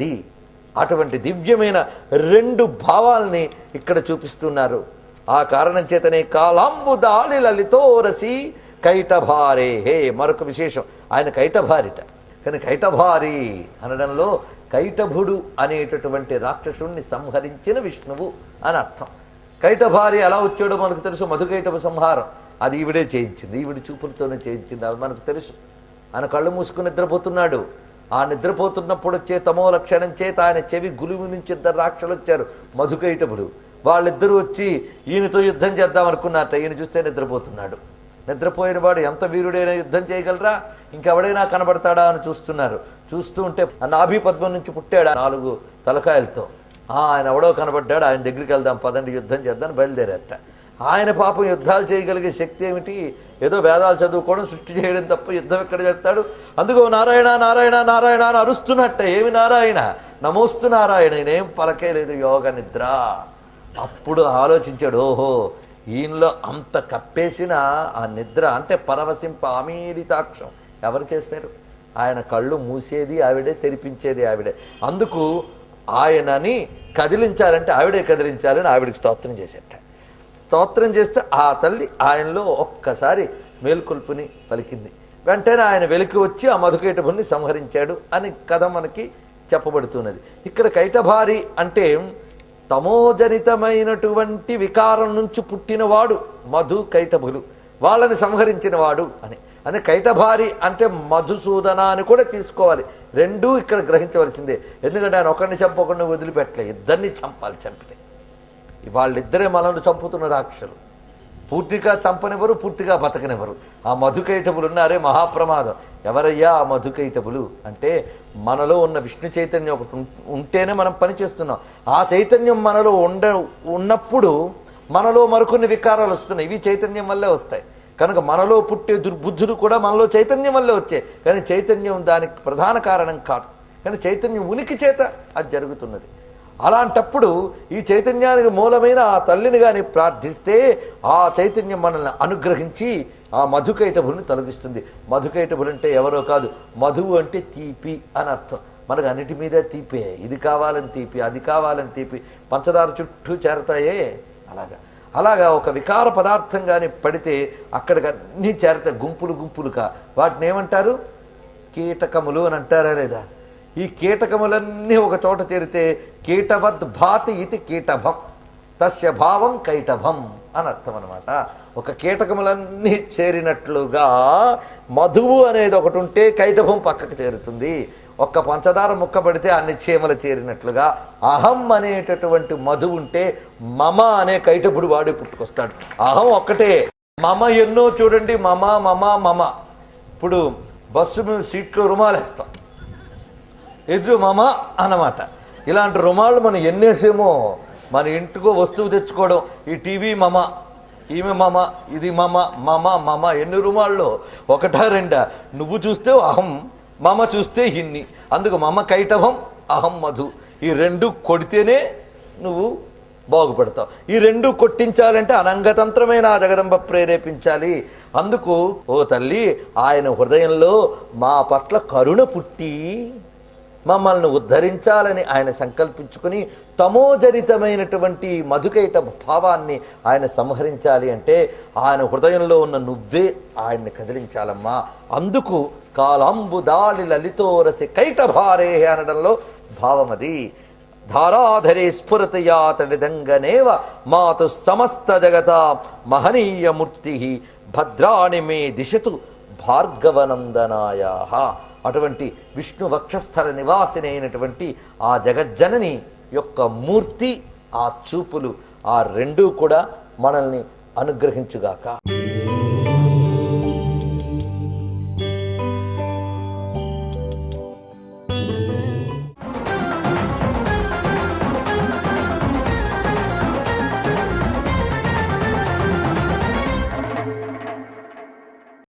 ఉన్నది అటువంటి దివ్యమైన రెండు భావాల్ని ఇక్కడ చూపిస్తున్నారు. ఆ కారణం చేతనే కాలాంబు దాలి లలితోరసి కైటభారే. హే మరొక విశేషం. ఆయన కైటభారిట. కానీ కైటభారి అనడంలో కైటభుడు అనేటటువంటి రాక్షసుణ్ణి సంహరించిన విష్ణువు అని అర్థం. కైటభారి ఎలా వచ్చాడో మనకు తెలుసు. మధుకైటభ సంహారం. అది ఈవిడే చేయించింది. ఈవిడ చూపులతోనే చేయించింది. అది మనకు తెలుసు. ఆయన కళ్ళు మూసుకుని నిద్రపోతున్నాడు. ఆ నిద్రపోతున్నప్పుడు వచ్చే తమో లక్షణం చేత ఆయన చెవి గులువు నుంచి ఇద్దరు రాక్షలు వచ్చారు. మధుకైటములు వాళ్ళిద్దరూ వచ్చి ఈయనతో యుద్ధం చేద్దాం అనుకున్నారట. ఈయన చూస్తే నిద్రపోతున్నాడు. నిద్రపోయిన వాడు ఎంత వీరుడైనా యుద్ధం చేయగలరా? ఇంకెవడైనా కనబడతాడా అని చూస్తున్నారు. చూస్తూ ఉంటే నాభి పద్మం నుంచి పుట్టాడు నాలుగు తలకాయలతో. ఆయన ఎవడో కనబడ్డాడు. ఆయన దగ్గరికి వెళ్దాం పదండి యుద్ధం చేద్దాం బయలుదేరట ఆయన పాపం యుద్ధాలు చేయగలిగే శక్తి ఏమిటి? ఏదో వేదాలు చదువుకోవడం సృష్టి చేయడం తప్ప యుద్ధం ఎక్కడ చేస్తాడు? అందుకో నారాయణ నారాయణ నారాయణ అని అరుస్తున్నట్ట. ఏమి నారాయణ? నమోస్తు నారాయణ. ఈయనేం పలకే లేదు యోగ నిద్ర. అప్పుడు ఆలోచించాడు ఓహో ఈయనలో అంత కప్పేసిన ఆ నిద్ర అంటే పరవశింప ఆమీడితాక్షం ఎవరు చేశారు? ఆయన కళ్ళు మూసేది ఆవిడే తెరిపించేది ఆవిడే. అందుకు ఆయనని కదిలించాలంటే ఆవిడే కదిలించాలని ఆవిడికి స్తోత్రం చేసేట. స్తోత్రం చేస్తే ఆ తల్లి ఆయనలో ఒక్కసారి మేల్కొల్పుని పలికింది. వెంటనే ఆయన వెలికి వచ్చి ఆ మధుకేటభుల్ని సంహరించాడు అని కథ మనకి చెప్పబడుతున్నది. ఇక్కడ కైటభారి అంటే తమోజనితమైనటువంటి వికారం నుంచి పుట్టినవాడు మధు కైటభులు. వాళ్ళని సంహరించినవాడు అని. అదే కైటభారి అంటే మధుసూదన అని కూడా తీసుకోవాలి. రెండూ ఇక్కడ గ్రహించవలసిందే. ఎందుకంటే ఆయన ఒకరిని చంపకుండా వదిలిపెట్టలే. ఇద్దరిని చంపాలి చంపితే. వాళ్ళిద్దరే మనల్ని చంపుతున్న రాక్షసులు. పూర్తిగా చంపనివ్వరు పూర్తిగా బతకనివ్వరు. ఆ మధుకైటబులు ఉన్నారే మహాప్రమాదం. ఎవరయ్యా ఆ మధుకైటబులు? అంటే మనలో ఉన్న విష్ణు చైతన్యం ఒకటి ఉం- ఉంటేనే మనం పనిచేస్తున్నాం ఆ చైతన్యం మనలో ఉండ ఉన్నప్పుడు మనలో మరికొన్ని వికారాలు వస్తున్నాయి. ఇవి చైతన్యం వల్లే వస్తాయి. కనుక మనలో పుట్టే దుర్బుద్ధులు కూడా మనలో చైతన్యం వల్లే వచ్చాయి. కానీ చైతన్యం దానికి ప్రధాన కారణం కాదు. కానీ చైతన్యం ఉనికి చేత అది జరుగుతున్నది. అలాంటప్పుడు ఈ చైతన్యానికి మూలమైన ఆ తల్లిని కానీ ప్రార్థిస్తే ఆ చైతన్యం మనల్ని అనుగ్రహించి ఆ మధుకైటభుని తొలగిస్తుంది. మధుకైటభులు అంటే ఎవరో కాదు మధువు అంటే తీపి అని అర్థం. మనకు అన్నిటి మీద తీపే. ఇది కావాలని తీపి అది కావాలని తీపి. పంచదార చుట్టూ చేరతాయే? అలాగా. అలాగా ఒక వికార పదార్థం కానీ పడితే అక్కడికి అన్నీ చేరతాయి. గుంపులు గుంపులుగా. వాటిని ఏమంటారు? కీటకములు అని అంటారా లేదా? ఈ కీటకములన్నీ ఒక చోట చేరితే కీటవద్ భాతి ఇది కీటభం తస్య భావం కైటభం అని అర్థం అనమాట ఒక కీటకములన్నీ చేరినట్లుగా మధువు అనేది ఒకటి ఉంటే కైటభం పక్కకు చేరుతుంది. ఒక్క పంచదార ముక్క పడితే అన్ని చీమలు చేరినట్లుగా అహం అనేటటువంటి మధువు ఉంటే మమ అనే కైటపుడు వాడి పుట్టుకొస్తాడు. అహం ఒక్కటే. మమ ఎన్నో చూడండి మమ మమ మమ. ఇప్పుడు బస్సు మీద సీట్లో రుమాలేస్తాం. ఎదురు మమ అన్నమాట. ఇలాంటి రుమాలు మనం ఎన్నేసేమో? మన ఇంటికో వస్తువు తెచ్చుకోవడం. ఈ టీవీ మమ ఈమె మామ ఇది మమ మమ మమ ఎన్ని రుమాల్లో? ఒకటా రెండా? నువ్వు చూస్తే అహం మమ చూస్తే హిన్ని. అందుకు మమ కైటభం అహం మధు. ఈ రెండు కొడితేనే నువ్వు బాగుపడతావు. ఈ రెండు కొట్టించాలంటే అనంగతంత్రమైన ఆ జగదంబ ప్రేరేపించాలి. అందుకు ఓ తల్లి ఆయన హృదయంలో మా పట్ల కరుణ పుట్టి మమ్మల్ని ఉద్ధరించాలని ఆయన సంకల్పించుకుని తమోజనితమైనటువంటి మధుకైట భావాన్ని ఆయన సంహరించాలి అంటే ఆయన హృదయంలో ఉన్న నువ్వే ఆయన్ని కదిలించాలమ్మా. అందుకు కాలాంబుదాళి లలితోరసి కైటభారే అనడంలో భావమది. ధారాధరే స్ఫురతయాతడిదంగనేవ మాతు సమస్త జగత మహనీయమూర్తి భద్రాణి మే దిశతు భార్గవనందనాయా. అటువంటి విష్ణు వక్షస్థల నివాసిని అయినటువంటి ఆ జగజ్జనని యొక్క మూర్తి ఆ చూపులు ఆ రెండూ కూడా మనల్ని అనుగ్రహించుగాక.